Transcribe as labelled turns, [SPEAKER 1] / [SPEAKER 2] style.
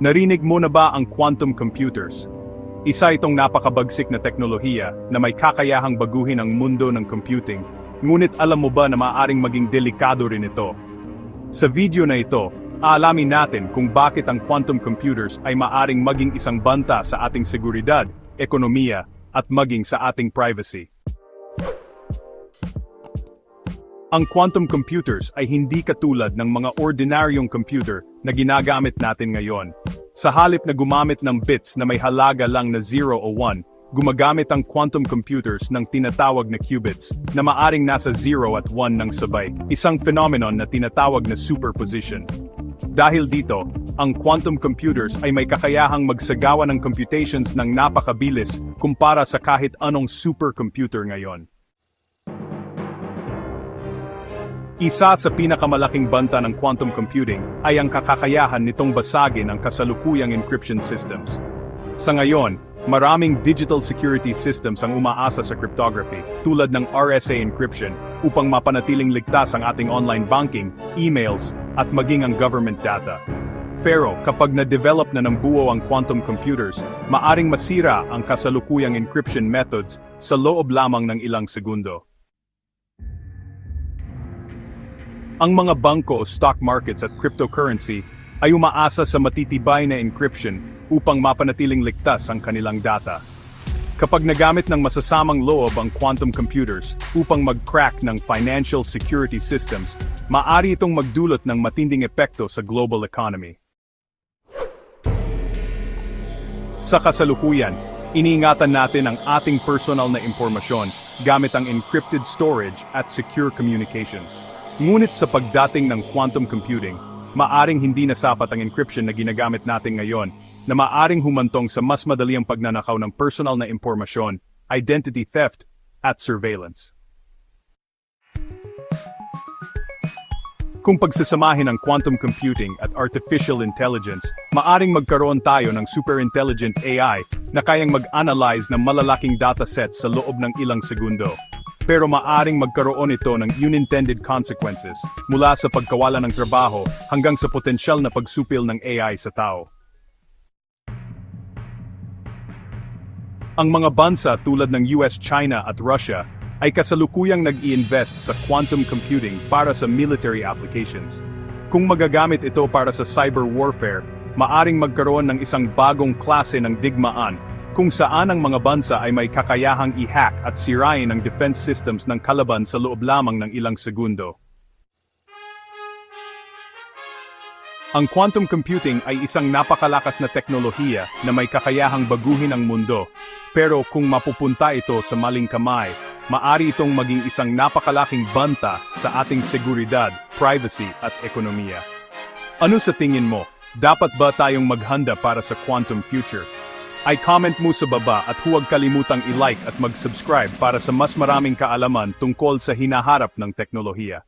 [SPEAKER 1] Narinig mo na ba ang quantum computers? Isa itong napakabagsik na teknolohiya na may kakayahang baguhin ang mundo ng computing, ngunit alam mo ba na maaaring maging delikado rin ito? Sa video na ito, aalamin natin kung bakit ang quantum computers ay maaring maging isang banta sa ating seguridad, ekonomiya, at maging sa ating privacy. Ang quantum computers ay hindi katulad ng mga ordinaryong computer na ginagamit natin ngayon. Sa halip na gumamit ng bits na may halaga lang na 0 o 1, gumagamit ang quantum computers ng tinatawag na qubits na maaring nasa 0 at 1 ng sabay, isang phenomenon na tinatawag na superposition. Dahil dito, ang quantum computers ay may kakayahang magsagawa ng computations ng napakabilis kumpara sa kahit anong supercomputer ngayon. Isa sa pinakamalaking banta ng quantum computing ay ang kakakayahan nitong basagin ang kasalukuyang encryption systems. Sa ngayon, maraming digital security systems ang umaasa sa cryptography, tulad ng RSA encryption, upang mapanatiling ligtas ang ating online banking, emails, at maging ang government data. Pero kapag na-develop na ng buo ang quantum computers, maaring masira ang kasalukuyang encryption methods sa loob lamang ng ilang segundo. Ang mga bangko o stock markets at cryptocurrency ay umaasa sa matitibay na encryption upang mapanatiling ligtas ang kanilang data. Kapag nagamit ng masasamang loob ang quantum computers upang mag-crack ng financial security systems, maari itong magdulot ng matinding epekto sa global economy. Sa kasalukuyan, iniingatan natin ang ating personal na impormasyon gamit ang encrypted storage at secure communications. Ngunit sa pagdating ng quantum computing, maaring hindi na sapat ang encryption na ginagamit natin ngayon na maaring humantong sa mas madaliang pagnanakaw ng personal na impormasyon, identity theft, at surveillance. Kung pagsasamahin ang quantum computing at artificial intelligence, maaring magkaroon tayo ng super intelligent AI na kayang mag-analyze ng malalaking datasets sa loob ng ilang segundo. Pero maaring magkaroon ito ng unintended consequences, mula sa pagkawala ng trabaho hanggang sa potensyal na pagsupil ng AI sa tao. Ang mga bansa tulad ng US, China at Russia ay kasalukuyang nag-i-invest sa quantum computing para sa military applications. Kung magagamit ito para sa cyber warfare, maaring magkaroon ng isang bagong klase ng digmaan kung saan ang mga bansa ay may kakayahang i-hack at sirain ang defense systems ng kalaban sa loob lamang ng ilang segundo. Ang quantum computing ay isang napakalakas na teknolohiya na may kakayahang baguhin ang mundo. Pero kung mapupunta ito sa maling kamay, maari itong maging isang napakalaking banta sa ating seguridad, privacy at ekonomiya. Ano sa tingin mo? Dapat ba tayong maghanda para sa quantum future? Ay comment mo sa baba at huwag kalimutang i-like at mag-subscribe para sa mas maraming kaalaman tungkol sa hinaharap ng teknolohiya.